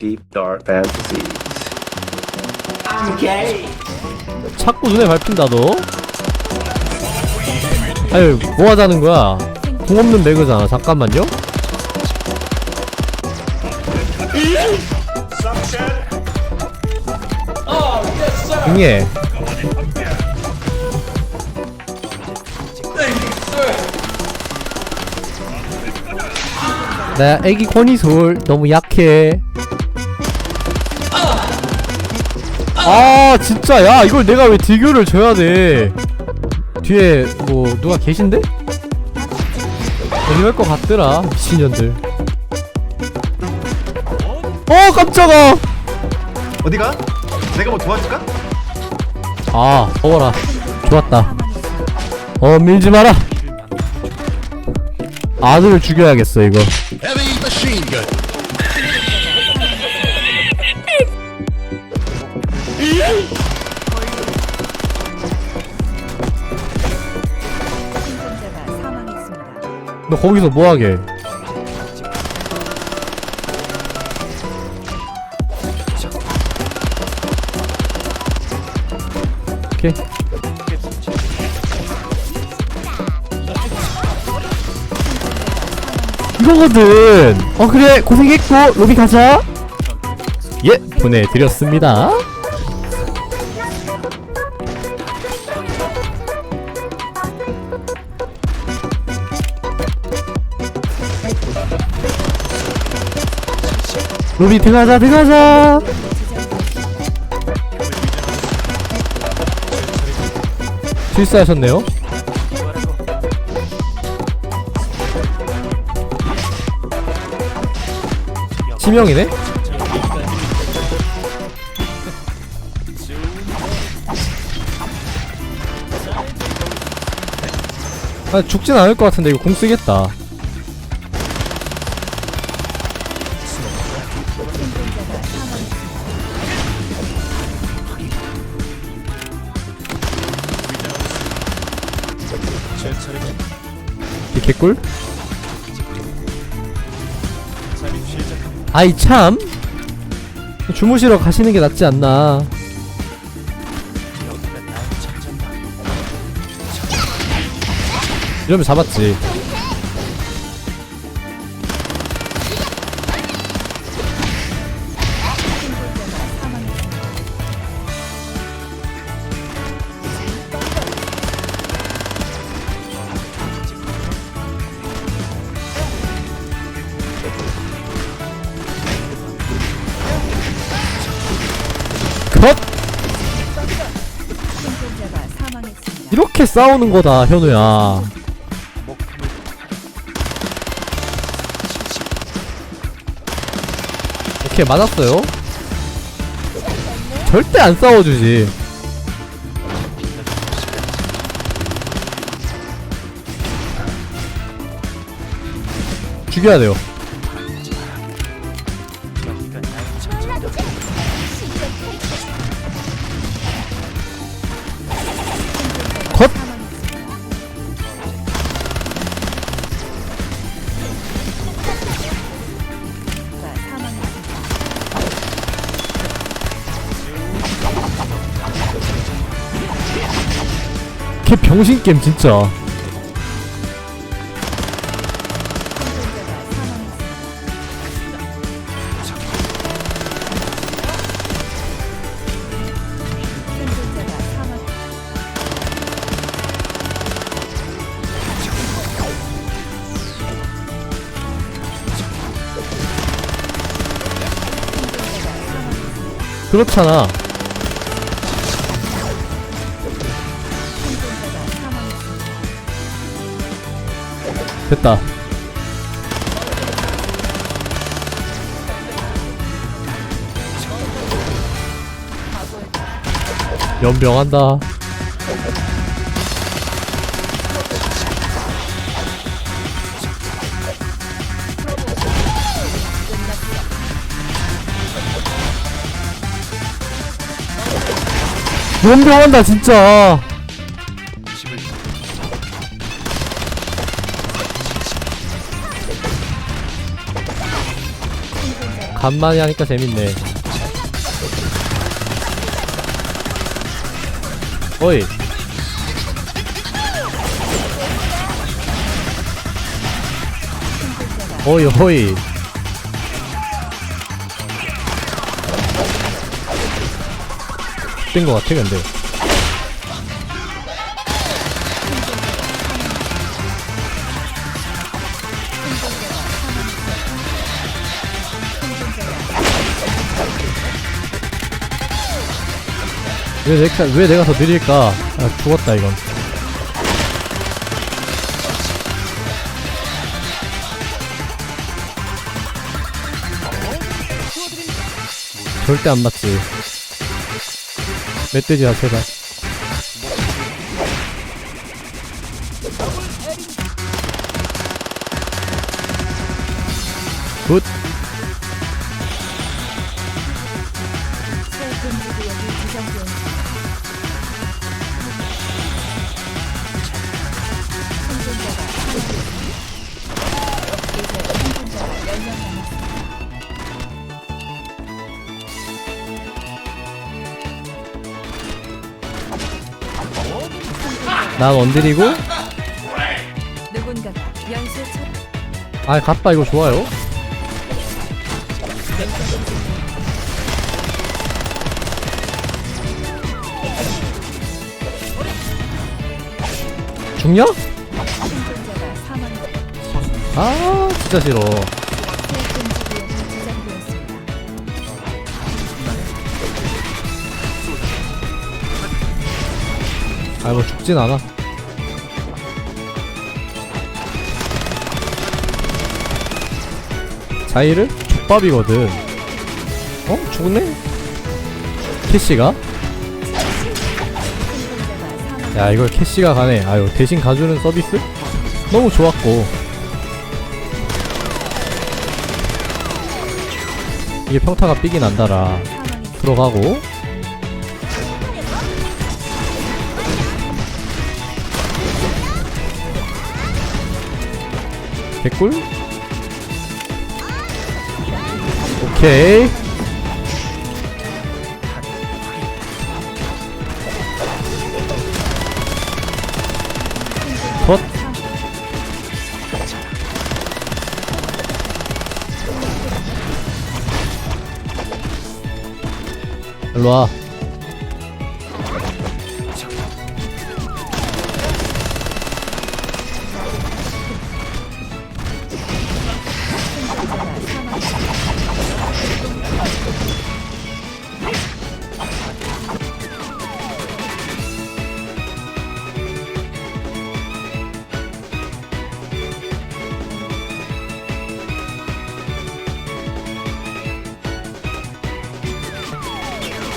deep dark fantasies. 자꾸 눈에 밟힌다 너. 아유 뭐 하자는 거야? 공 없는 매그잖아. 잠깐만요. 응애 나 애기 권이솔 너무 약해 아 진짜 야 이걸 내가 왜 딜교를 줘야 돼 뒤에 뭐 누가 계신데? 어디 갈것 같더라 미친년들 어 깜짝아 어디가? 내가 뭐 도와줄까? 아 먹어라 좋았다 어 밀지 마라 아들을 죽여야겠어 이거 Heavy machine gun. 너 거기서 뭐하게? 이거거든. 어 그래. 고생했고. 로비 가자. 예 보내드렸습니다 로비 들어가자 들어가자 실수하셨네요 치명이네? 아 죽진 않을 것 같은데 이거 공 쓰겠다. 이 개꿀? 아이 참! 주무시러 가시는 게 낫지 않나 이러면 잡았지. 이렇게 싸우는 거다 현우야 오케이 맞았어요. 절대 안 싸워주지. 죽여야 돼요 병신 게임 진짜. 그렇잖아 됐다. 연병한다. 연병한다 진짜 간만에 하니까 재밌네. 어이. 어이 어이. 뜬거 같아 근데 왜 내가 왜 내가 더 느릴까? 아 죽었다 이건. 절대 안 맞지. 멧돼지야 제발. 굿. 난 원딜이고. 누군가가 연쇄 아 갑바 이거 좋아요. 죽냐? 생존자가. 아 진짜 싫어. 아뭐 죽진 않아. 자이를 족밥이거든. 어 죽네? 캐시가? 야 이걸 캐시가 가네. 아유 대신 가주는 서비스? 너무 좋았고. 이게 평타가 삐긴. 사망했습니다. 들어가고 개꿀? 오케이. 컷 일로와